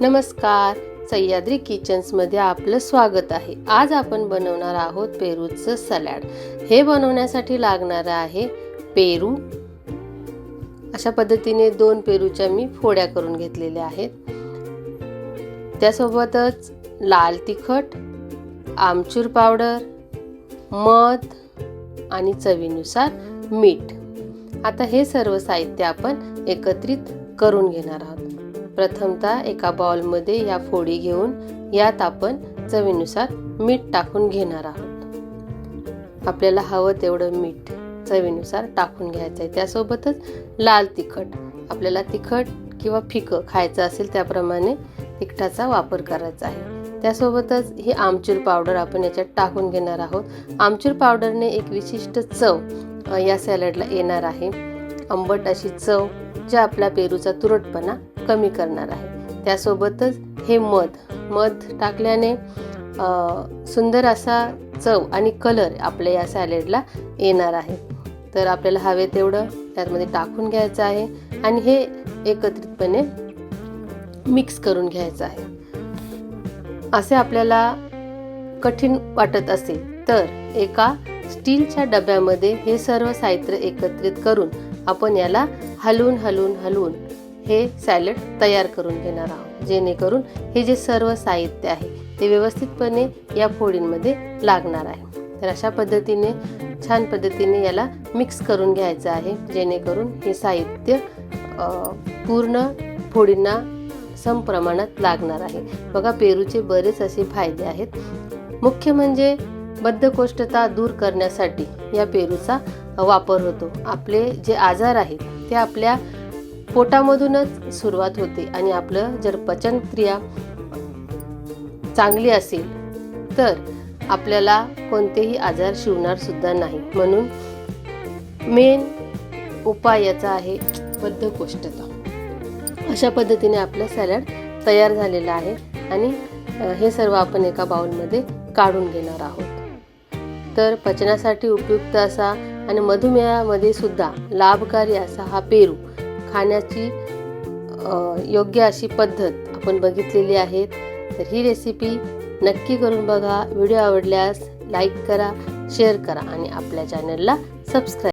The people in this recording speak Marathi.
नमस्कार. सह्याद्री किचन्समध्ये आपलं स्वागत आहे. आज आपण बनवणार आहोत पेरूचं सलॅड. हे बनवण्यासाठी लागणारं आहे पेरू. अशा पद्धतीने दोन पेरूच्या मी फोड्या करून घेतलेल्या आहेत. त्यासोबतच लाल तिखट आमचूर पावडर मध आणि चवीनुसार मीठ. आता हे सर्व साहित्य आपण एकत्रित करून घेणार आहोत. प्रथमतः एका बाउलमध्ये या फोडी घेऊन यात आपण चवीनुसार मीठ टाकून घेणार आहोत. आपल्याला हवं तेवढं मीठ चवीनुसार टाकून घ्यायचं आहे. त्यासोबतच लाल तिखट आपल्याला तिखट किंवा फिकं खायचं असेल त्याप्रमाणे तिखटाचा वापर करायचा आहे. त्यासोबतच ही आमचूर पावडर आपण याच्यात टाकून घेणार आहोत. आमचूर पावडरने एक विशिष्ट चव या सॅलडला येणार आहे. आंबट अशी चव ज्या आपला पेरूचा तुरटपणा कमी करणार आहे. त्यासोबतच हे मध मध टाकल्याने सुंदर असा चव आणि कलर आपल्या या सॅलेडला येणार आहे. तर आपल्याला हवे तेवढं त्यामध्ये टाकून घ्यायचं आहे आणि हे एकत्रितपणे मिक्स करून घ्यायचं आहे. असे आपल्याला कठीण वाटत असेल तर एका स्टीलच्या डब्यामध्ये हे सर्व साहित्य एकत्रित करून आपण याला हलवून हलवून हलवून हे सॅलड तयार करून घेणार आहोत जेणेकरून हे जे सर्व साहित्य आहे ते व्यवस्थितपणे या फोडींमध्ये लागणार आहे. तर अशा पद्धतीने छान पद्धतीने याला मिक्स करून घ्यायचं आहे जेणेकरून हे साहित्य पूर्ण फोडींना सम प्रमाणात लागणार आहे. बघा पेरूचे बरेच असे फायदे आहेत. मुख्य म्हणजे बद्धकोष्ठता दूर करण्यासाठी या पेरूचा वापर होतो. आपले जे आजार आहेत ते आपल्या पोटामधूनच सुरुवात होते आणि आपलं जर पचनक्रिया चांगली असेल तर आपल्याला कोणतेही आजार शिवणार सुद्धा नाही. म्हणून मेन उपाय याचा आहे बद्धकोष्ठता. अशा पद्धतीने आपलं सॅलड तयार झालेलं आहे आणि हे सर्व आपण एका बाउलमध्ये काढून घेणार आहोत. तर पचनासाठी उपयुक्त असा आणि मधुमेहामध्ये सुद्धा लाभकारी असा हा पेरू खाण्याची योग्य अशी पद्धत आपण बघितलेली आहे. तर ही रेसिपी नक्की करून बघा. व्हिडिओ आवडल्यास लाईक करा शेअर करा आणि आपल्या चॅनलला सबस्क्राईब